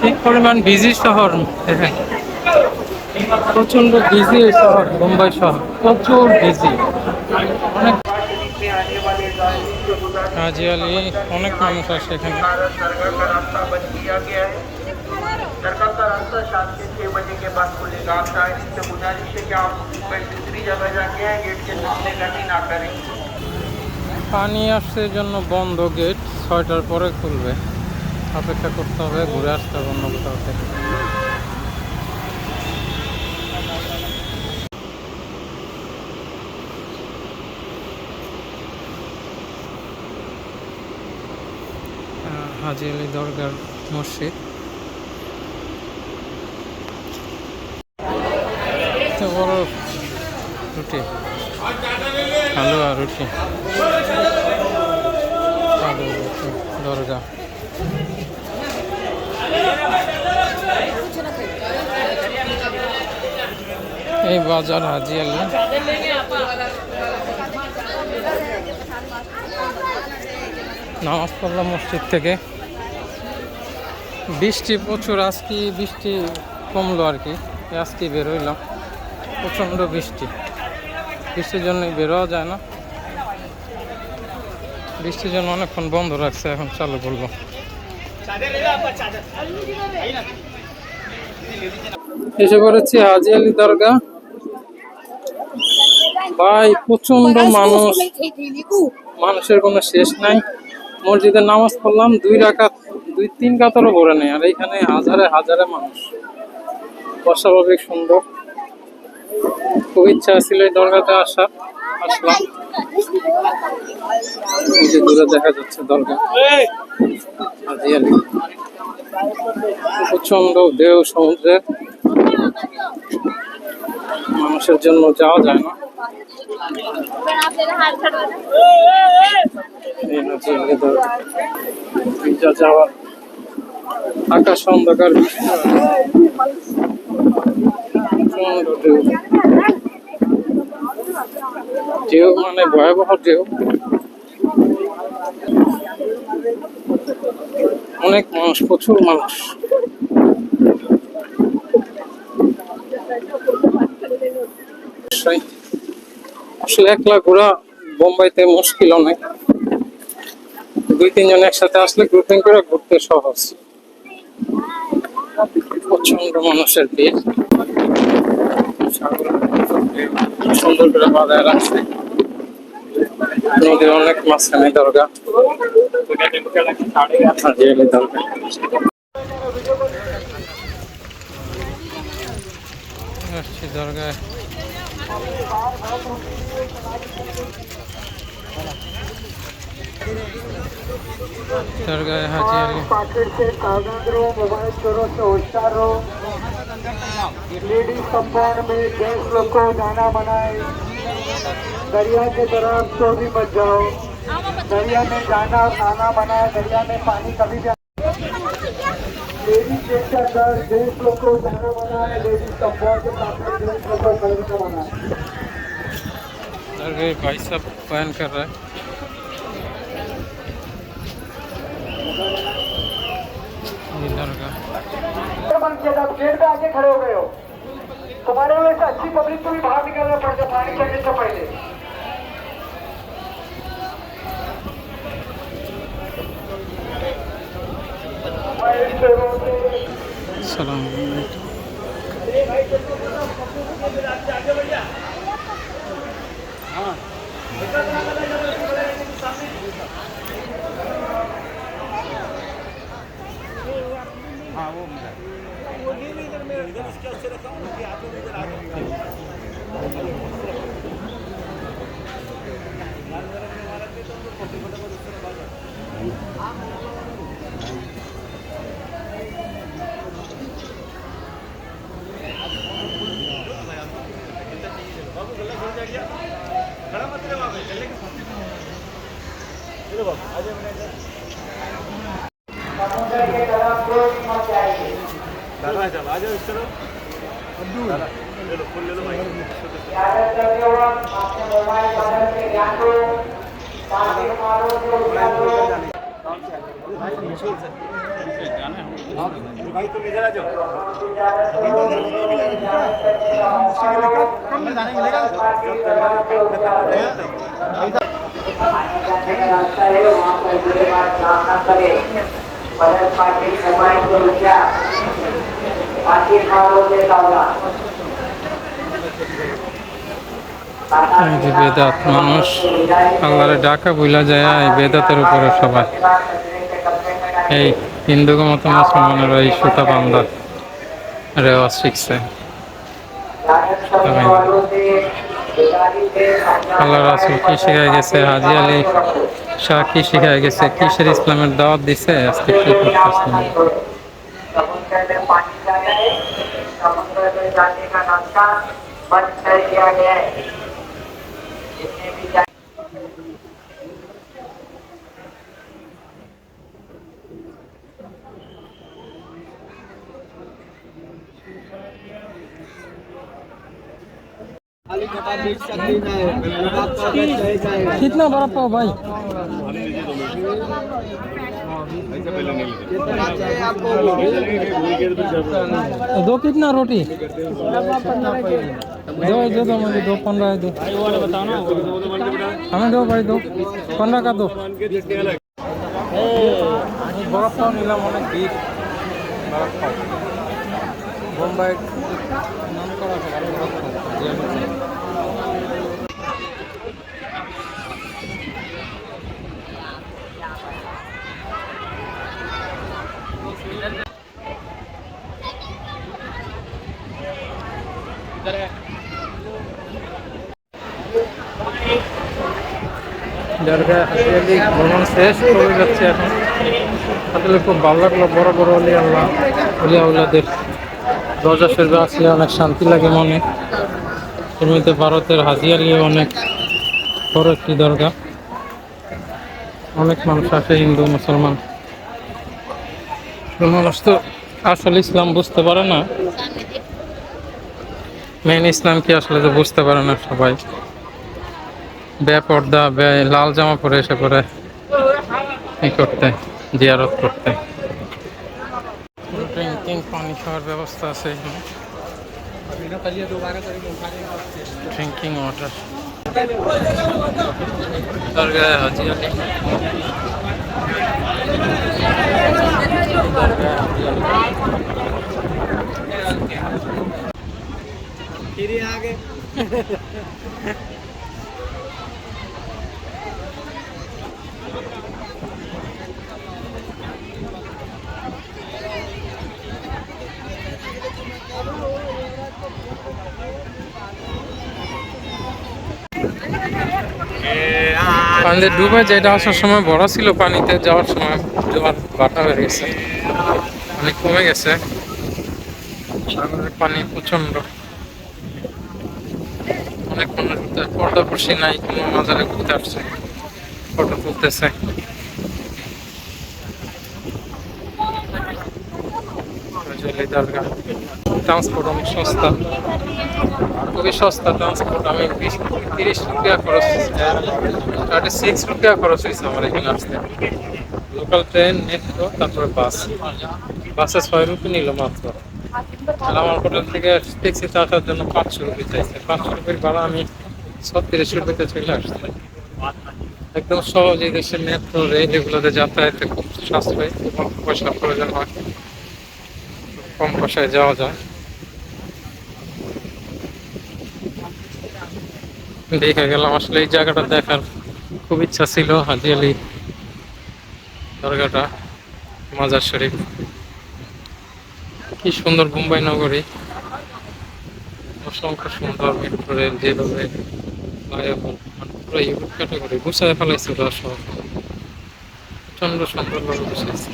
কি পরিমাণ বিজি শহর দেখেন প্রচন্ড বিজি এই শহর মুম্বাই শহর প্রচুর বিজি অনেক হাজি আলি অনেক মানুষ আসে এখানে भारत दरगाह का रास्ता बंद किया गया है दरगाह का रास्ता शाम के छह बजे के बाद खुलेगा आप शायद इससे गुजारिश है कि आप कहीं दूसरी जगह जाके आए गेट के सामने गति ना करें পানি আসছে এই জন্য বন্ধ গেট ছয়টার পরে খুলবে অপেক্ষা করতে হবে, ঘুরে আসতে হবে অন্য কোথাও থেকে। হাজি আলি দরগার মসজিদ। বড় রুটি। হালুয়া রুটি দরগা। এই বাজার হাজি আলী। নামাজ পড়লাম মসজিদ থেকে। বৃষ্টি প্রচুর, আজকে বৃষ্টি কমলো আর কি। আজকে বের হইলাম, প্রচণ্ড বৃষ্টি। বৃষ্টির জন্য বেরোয়া যায় না। বৃষ্টির জন্য অনেকক্ষণ বন্ধ রাখছে, এখন চালু করব। এসে পড়েছি হাজি আলী দরগা ভাই প্রচণ্ড মানুষ। মানুষের কোনো শেষ নাই। মসজিদে নামাজ পড়লাম দুই রাকাত দুই তিন কাতারও ভরে নেই। আর এখানে হাজারে হাজারে মানুষ। অস্বাভাবিক সুন্দর। খুব ইচ্ছা ছিল এই দরগাতে আসার আসলাম। যে দূরে দেখা যাচ্ছে দরগা। প্রচণ্ড ঢেউ সমুদ্রের। মানুষের জন্য যাওয়া যায় না। আকাশ অন্ধকার। ঢেউ মানে ভয়াবহ ঢেউ অনেক মানুষ প্রচুর মানুষ অবশ্যই। আসলে একলা ঘোরা বোম্বাইতে মুশকিল অনেক। দুই, তিনজন একসাথে আসলে গ্রুপিং করে ঘুরতে সহজ। প্রচণ্ড মানুষের ভিড়। সুন্দর করে বাজায় রাখছে। নদীর অনেক মাঝখানে দরগা। चढ़ गए हाँ हाँ हाँ, लेडीज़ कंपाउंड में लोग को दरिया के तरफ़ तो भी मत जाओ। दरिया में जाना खाना बनाए दरिया में पानी कभी भी लेडीज़ के अंदर गैस लोग को जाना बनाए लेडीज़ के सामने गैस लोग को खरीदना बनाए दरगाह भाई साहब बयान कर रहा है। गेट पे आके खड़े हो गए हो। तुम्हारे वजह से अच्छी पब्लिक को भी बाहर निकलना पड़ता पानी चढ़ने से पहले। सलाम हाँ वो मिला वो ये नहीं इधर मेरा इधर इसके अच्छे रखा हूँ कि आप लोग इधर आ जाओ समुद्र के तरफ़ कोई मत जाइए। दादा चल आ जाओ इस तरफ़। अब्दू ले लो फुल ले लो भाई। याद करते हो अपने मोबाइल बदल के ज्ञान को पानी मारो जो ज्ञान को भाई तुम इधर आ जाओ। कम में जाने मिलेगा रास्ता है वहाँ पर करें সময় বেদাত মানুষ আল্লাহরে ডাকা বইলা যায় এই বেদাতের উপরে সবাই। এই হিন্দু মতো মুসলমানের এই সুতা বান্দা। রেওয়াজ শিখছে। আল্লাহ রাসুল কি শিখাই গেছে হাজি আলী শাহ কি শিখাই গেছে কিসের ইসলামের দাওয়াত দিছে আজকে কি করতেছে समुद्र में पानी जाता है समुद्र में जाने का रास्ता बंद कर दिया गया है कितना बड़ा पाओ भाई दो कितना रोटी दो दो दो मुझे दो पंद्रह दो हमें दो भाई दो पंद्रह का दो বরফ পাও নিলাম অনেক ভিড় বরফ পাও বোম্বাই নাম করা ভ্রমণ শেষ করে যাচ্ছে এখন। খুব ভালো লাগল, বড় বড় আল্লাহ, অলিয়া উল্লাদের রজা শরীফে আসলে অনেক শান্তি লাগে মনে। এমনিতে ভারতের হাজিয়ালি অনেক বড় একটি দরগা অনেক মানুষ আসে, হিন্দু, মুসলমান। মানুষ তো আসলে ইসলাম বুঝতে পারে না। মেন ইসলাম কি আসলে তো বুঝতে পারে না সবাই। বেপর্দা বে লাল জামা পরে এসে পরে ই করতে জিয়ারত করতে। ড্রিঙ্কিং পানি খাওয়ার ব্যবস্থা আছে এখানে। ড্রিঙ্কিং ওয়াটার আলী হাজি আলী আমাদের ডুবে যেটা আসার সময় বড় ছিল, পানিতে যাওয়ার সময় জোয়ার বাটা হয়ে গেছে। অনেক কমে গেছে। পানি প্রচণ্ড ঘুরতে পর্দা পড়শি নাই, কোনো মাজারে ঘুরতে আসছে। ফটো তুলতেছে। ট্রান্সপোর্ট সস্তা। খুবই সস্তা ট্রান্সপোর্ট আমি তিরিশ খরচ খরচ হয়েছে এখানে লোকাল ট্রেন তারপরে বাস বাসে ছয় রুপি নিল মাত্র। আর আমার হোটেল থেকে ট্যাক্সিতে আসার জন্য পাঁচশো রুপি চাইছে। পাঁচশো রুপির ভাড়া আমি ছত্রিশ রুপিতে চলে আসছি। একদম সহজে দেশের মেট্রো রেল এগুলোতে যাতায়াতে খুব সাশ্রয়ী অল্প পয়সা প্রয়োজন হয়। কম পয়সায় যাওয়া যায়। দেখে গেলাম আসলে এই জায়গাটা দেখার খুব ইচ্ছা ছিল হাজি আলী দরগাটা, মাজার শরীফ। কি সুন্দর মুম্বাই নগরী। অসংখ্য সুন্দর মেট্রো রেল যেভাবে মানে পুরো ইউরোপ ক্যাটাগরি গুছায় ফেলাইছে প্রচণ্ড সুন্দরভাবে গুছাইছে।